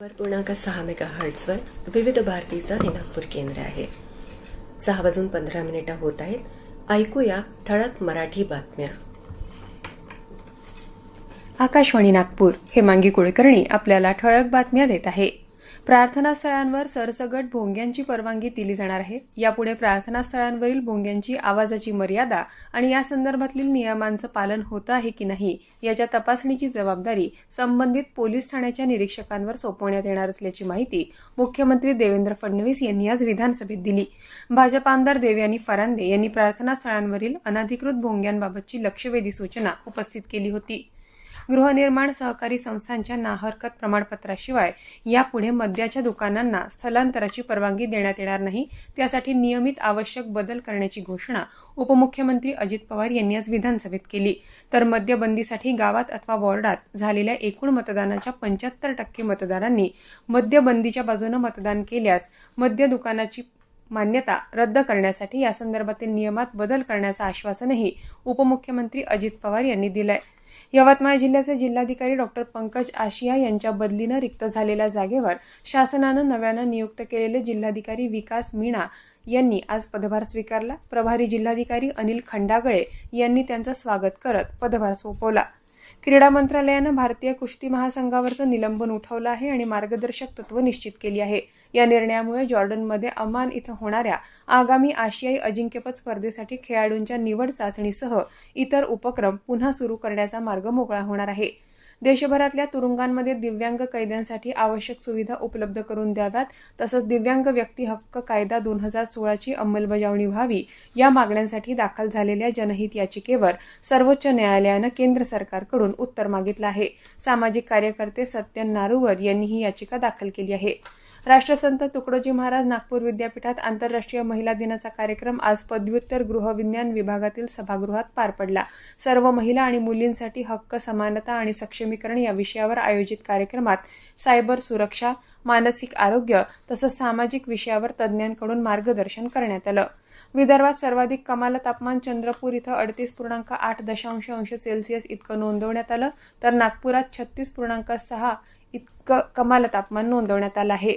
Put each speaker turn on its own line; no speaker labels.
वर पूर्णांक सहा मेगा हर्ट्सवर विविध भारतीचा दिनांकपूर केंद्र आहे. सहा वाजून पंधरा मिनिटं होत आहेत. ऐकूया ठळक मराठी बातम्या.
आकाशवाणी नागपूर हे मांगी कुळकर्णी आपल्याला ठळक बातम्या देत आहे. प्रार्थनास्थळांवर सरसगट भोंग्यांची परवानगी दिली जाणार आहे. यापुढे प्रार्थनास्थळांवरील भोंग्यांची आवाजाची मर्यादा आणि या संदर्भातील नियमांचं पालन होतं आहे की नाही याच्या तपासणीची जबाबदारी संबंधित पोलीस ठाण्याच्या निरीक्षकांवर सोपवण्यात येणार असल्याची माहिती मुख्यमंत्री देवेंद्र फडणवीस यांनी आज विधानसभेत दिली. भाजप आमदार देवयानी फरांदे यांनी प्रार्थनास्थळांवरील अनधिकृत भोंग्यांबाबतची लक्षवेधी सूचना उपस्थित केली होती. गृहनिर्माण सहकारी संस्थांच्या नाहरकत प्रमाणपत्राशिवाय यापुढे मद्याच्या दुकानांना स्थलांतराची परवानगी देण्यात येणार नाही. त्यासाठी नियमित आवश्यक बदल करण्याची घोषणा उपमुख्यमंत्री अजित पवार यांनी आज विधानसभेत केली. तर मद्यबंदीसाठी गावात अथवा वॉर्डात झालेल्या एकूण मतदानाच्या पंच्याहत्तर टक्के मतदारांनी मद्यबंदीच्या बाजूने मतदान केल्यास मद्य दुकानाची मान्यता रद्द करण्यासाठी यासंदर्भातील नियमात बदल करण्याचं आश्वासनही उपमुख्यमंत्री अजित पवार यांनी दिलं आहे यवतमाळ जिल्ह्याचे जिल्हाधिकारी डॉक्टर पंकज आशिया यांच्या बदलीनं रिक्त झालेल्या जागेवर शासनानं नव्यानं नियुक्त केलेले जिल्हाधिकारी विकास मीणा यांनी आज पदभार स्वीकारला. प्रभारी जिल्हाधिकारी अनिल खंडागळे यांनी त्यांचं स्वागत करत पदभार सोपवला. क्रीडा मंत्रालयानं भारतीय कुस्ती महासंघावरचं निलंबन उठवलं आहे आणि मार्गदर्शक तत्व निश्चित केली आहे. या निर्णयामुळे जॉर्डनमध्ये अमान इथं होणाऱ्या आगामी आशियाई अजिंक्यपद स्पर्धेसाठी खेळाडूंच्या निवड चाचणीसह इतर उपक्रम पुन्हा सुरू करण्याचा मार्ग मोकळा होणार आहे. देशभरातल्या तुरुंगांमध्ये दिव्यांग कैद्यांसाठी आवश्यक सुविधा उपलब्ध करून द्याव्यात तसंच दिव्यांग व्यक्ती हक्क कायदा दोन हजार सोळाची अंमलबजावणी व्हावी या मागण्यांसाठी दाखल झालेल्या जनहित याचिकेवर सर्वोच्च न्यायालयानं केंद्र सरकारकडून उत्तर मागितलं आहे. सामाजिक कार्यकर्ते सत्यन नारूवर यांनी ही याचिका दाखल केली आहे. राष्ट्रसंत तुकडोजी महाराज नागपूर विद्यापीठात आंतरराष्ट्रीय महिला दिनाचा कार्यक्रम आज पदव्युत्तर गृहविज्ञान विभागातील सभागृहात पार पडला. सर्व महिला आणि मुलींसाठी हक्क समानता आणि सक्षमीकरण या विषयावर आयोजित कार्यक्रमात सायबर सुरक्षा मानसिक आरोग्य तसंच सामाजिक विषयावर तज्ज्ञांकडून मार्गदर्शन करण्यात आलं. विदर्भात सर्वाधिक कमाल तापमान चंद्रपूर इथं अडतीस पूर्णांक आठ दशांश अंश सेल्सिअस इतकं नोंदवण्यात आलं तर नागपुरात छत्तीस पूर्णांक सहा इतकं कमाल तापमान नोंदवण्यात आलं आहे.